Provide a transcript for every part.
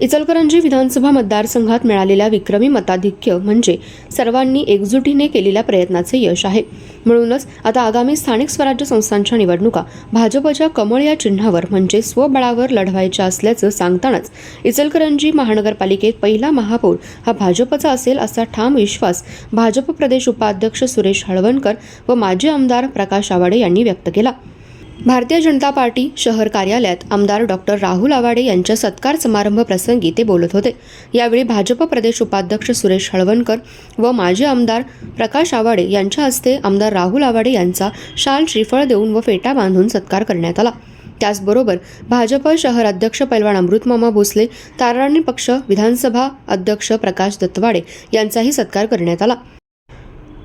इचलकरंजी विधानसभा मतदारसंघात मिळालेल्या विक्रमी मताधिक्य म्हणजे सर्वांनी एकजुटीने केलेल्या प्रयत्नाचे यश आहे. म्हणूनच आता आगामी स्थानिक स्वराज्य संस्थांच्या निवडणुका भाजपच्या कमळ या चिन्हावर म्हणजे स्वबळावर लढवायच्या असल्याचं सांगतानाच इचलकरंजी महानगरपालिकेत पहिला महापौर हा भाजपचा असेल असा ठाम विश्वास भाजप प्रदेश उपाध्यक्ष सुरेश हळवणकर व माजी आमदार प्रकाश आवाडे यांनी व्यक्त केला. भारतीय जनता पार्टी शहर कार्यालयात आमदार डॉक्टर राहुल आवाडे यांच्या सत्कार समारंभ प्रसंगी ते बोलत होते. यावेळी भाजप प्रदेश उपाध्यक्ष सुरेश हळवणकर व माजी आमदार प्रकाश आवाडे यांच्या हस्ते आमदार राहुल आवाडे यांचा शाल श्रीफळ देऊन व फेटा बांधून सत्कार करण्यात आला. त्याचबरोबर भाजप शहर अध्यक्ष पैलवान अमृतमामा भोसले ताराणी पक्ष विधानसभा अध्यक्ष प्रकाश दत्तवाडे यांचाही सत्कार करण्यात आला.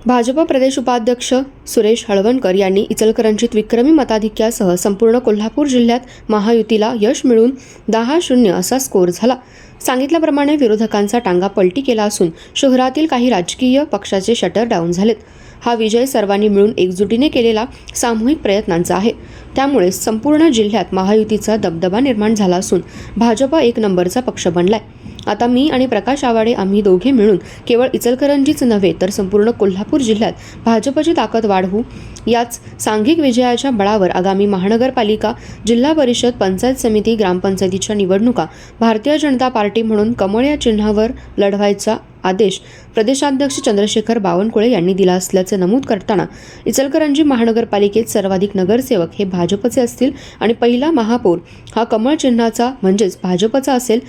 भाजप प्रदेश उपाध्यक्ष सुरेश हळवणकर यांनी इचलकरंजीत विक्रमी मताधिक्यासह संपूर्ण कोल्हापूर जिल्ह्यात महायुतीला यश मिळून दहा शून्य असा स्कोर झाला. सांगितल्याप्रमाणे विरोधकांचा टांगा पलटी केला असून शहरातील काही राजकीय पक्षाचे शटर डाऊन झालेत. हा विजय सर्वांनी मिळून एकजुटीने केलेला सामूहिक प्रयत्नांचा आहे. त्यामुळे संपूर्ण जिल्ह्यात महायुतीचा दबदबा निर्माण झाला असून भाजपा एक नंबरचा पक्ष बनलाय. आता मी आणि प्रकाश आवाडे आम्ही दोघे मिळून केवळ इचलकरंजीच नव्हे तर संपूर्ण कोल्हापूर जिल्ह्यात भाजपची ताकद वाढवू याच सांघिक विजयाच्या बळावर आगामी महानगरपालिका जिल्हा परिषद पंचायत समिती ग्रामपंचायतीच्या निवडणुका भारतीय जनता पार्टी म्हणून कमळ या चिन्हावर लढवायचा आदेश प्रदेशाध्यक्ष चंद्रशेखर बावनकुळे यांनी दिला असल्याचे नमूद करताना इचलकरंजी महानगरपालिकेत सर्वाधिक नगरसेवक हे भाजपचे असतील आणि पहिला महापौर हा कमळ चिन्हाचा म्हणजेच भाजपचा असेल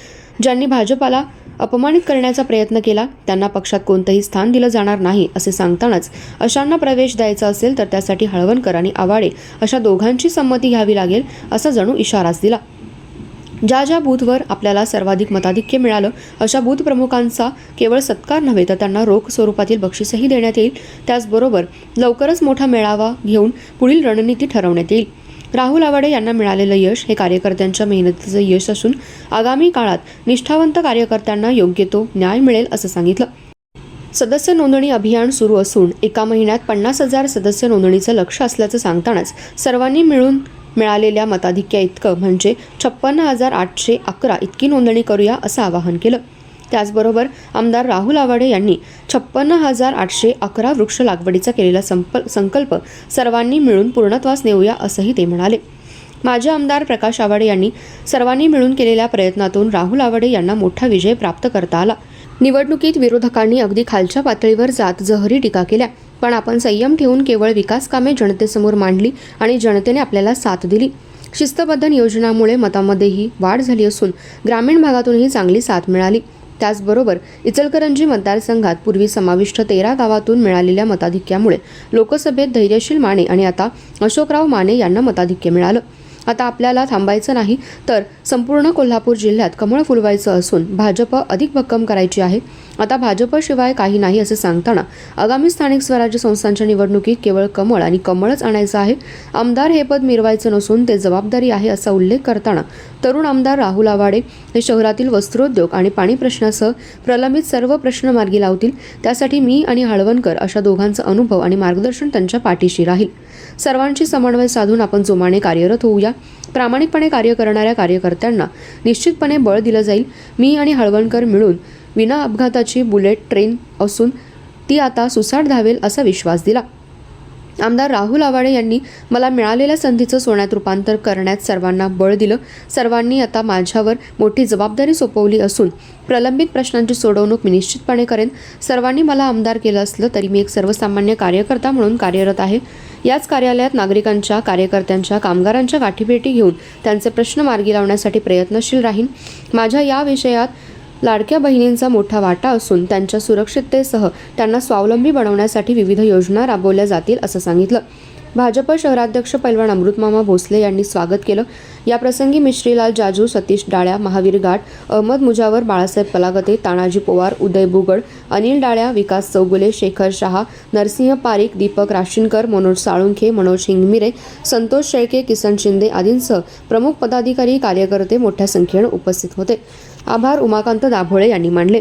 ज्यांनी भाजपाला अपमानित करण्याचा प्रयत्न केला त्यांना पक्षात कोणतंही स्थान दिलं जाणार नाही असे सांगतानाच अशांना प्रवेश द्यायचा असेल तर त्यासाठी हळवणकर आणि आवाडे अशा दोघांची संमती घ्यावी लागेल असा जणू इशाराच दिला. ज्या ज्या बूथवर आपल्याला सर्वाधिक मताधिक्य मिळालं अशा बूथ प्रमुखांचा केवळ सत्कार नव्हे तर त्यांना रोख स्वरूपातील बक्षीसही देण्यात येईल. त्याचबरोबर लवकरच मोठा मेळावा घेऊन पुढील रणनीती ठरवण्यात येईल. राहुल आवाडे यांना मिळालेलं यश हे कार्यकर्त्यांच्या मेहनतीचं यश असून आगामी काळात निष्ठावंत कार्यकर्त्यांना योग्य तो न्याय मिळेल असं सांगितलं. सदस्य नोंदणी अभियान सुरू असून एका महिन्यात पन्नास हजार सदस्य नोंदणीचं लक्ष असल्याचं सांगतानाच सर्वांनी मिळून मिळालेल्या मताधिक्या इतकं म्हणजे छप्पन्न हजार आठशे अकरा इतकी नोंदणी करूया असं आवाहन केलं. त्याचबरोबर आमदार राहुल आवाडे यांनी छप्पन्न हजार आठशे अकरा वृक्ष लागवडीचा केलेला संप संकल्प सर्वांनी मिळून पूर्णत्वास नेऊया असंही ते म्हणाले. माजी आमदार प्रकाश आवाडे यांनी सर्वांनी मिळून केलेल्या प्रयत्नातून राहुल आवाडे यांना मोठा विजय प्राप्त करता आला. निवडणुकीत विरोधकांनी अगदी खालच्या पातळीवर जात जहरी टीका केल्या. पण आपण संयम ठेवून केवळ विकास कामे जनतेसमोर मांडली आणि जनतेने आपल्याला साथ दिली. शिस्तबद्ध नियोजनामुळे मतामध्येही वाढ झाली असून ग्रामीण भागातूनही चांगली साथ मिळाली. त्याचबरोबर इचलकरंजी मतदारसंघात पूर्वी समाविष्ट तेरा गावातून मिळालेल्या मताधिक्यामुळे लोकसभेत धैर्यशील माने आणि आता अशोकराव माने यांना मताधिक्य मिळालं. आता आपल्याला थांबायचं नाही तर संपूर्ण कोल्हापूर जिल्ह्यात कमळ फुलवायचं असून भाजप अधिक भक्कम करायची आहे. आता भाजपशिवाय काही नाही असे सांगताना आगामी स्थानिक स्वराज्य संस्थांच्या निवडणुकीत केवळ कमळ आणि कमळच आणायचं आहे. आमदार हे पद मिरवायचं नसून ते जबाबदारी आहे असा उल्लेख करताना तरुण आमदार राहुल आवाडे हे शहरातील वस्त्रोद्योग आणि पाणी प्रश्नासह प्रलंबित सर्व प्रश्न मार्गी लावतील. त्यासाठी मी आणि हळवणकर अशा दोघांचा अनुभव आणि मार्गदर्शन त्यांच्या पाठीशी राहील. सर्वांशी समन्वय साधून आपण जोमाने कार्यरत होऊया. प्रामाणिकपणे कार्य करणाऱ्या कार्यकर्त्यांना निश्चितपणे बळ दिलं जाईल. मी आणि हळवणकर मिळून विना अपघाताची बुलेट ट्रेन असून ती आता सुसाट धावेल असा विश्वास दिला. आमदार राहुल आवाडे यांनी मला मिळालेल्या संधीचं सोन्यात रूपांतर करण्यात सर्वांना बळ दिलं. सर्वांनी आता माझ्यावर मोठी जबाबदारी सोपवली असून प्रलंबित प्रश्नांची सोडवणूक मी निश्चितपणे करेन. सर्वांनी मला आमदार केलं असलं तरी मी एक सर्वसामान्य कार्यकर्ता म्हणून कार्यरत आहे. याच कार्यालयात नागरिकांच्या कार्यकर्त्यांच्या कामगारांच्या गाठीभेटी घेऊन त्यांचे प्रश्न मार्गी लावण्यासाठी प्रयत्नशील राहीन. माझ्या या विषयात लाडक्या बहिणींचा मोठा वाटा असून त्यांच्या सुरक्षिततेसह त्यांना स्वावलंबी बनवण्यासाठी विविध योजना राबवल्या जातील असं सांगितलं. भाजप शहराध्यक्ष पैलवान अमृतमामा भोसले यांनी स्वागत केलं. या प्रसंगी मिश्रीलाल जाजू सतीश डाळ्या महावीर घाट अहमद मुजावर बाळासाहेब पलागते तानाजी पोवार उदय बुगड अनिल डाळ्या विकास चौगुले शेखर शहा नरसिंह पारिक दीपक राशीनकर मनोज साळुंखे मनोज हिंगमिरे संतोष शेळके किसन शिंदे आदींसह प्रमुख पदाधिकारी कार्यकर्ते मोठ्या संख्येनं उपस्थित होते. आभार उमाकांत दाभोळे यांनी मानले.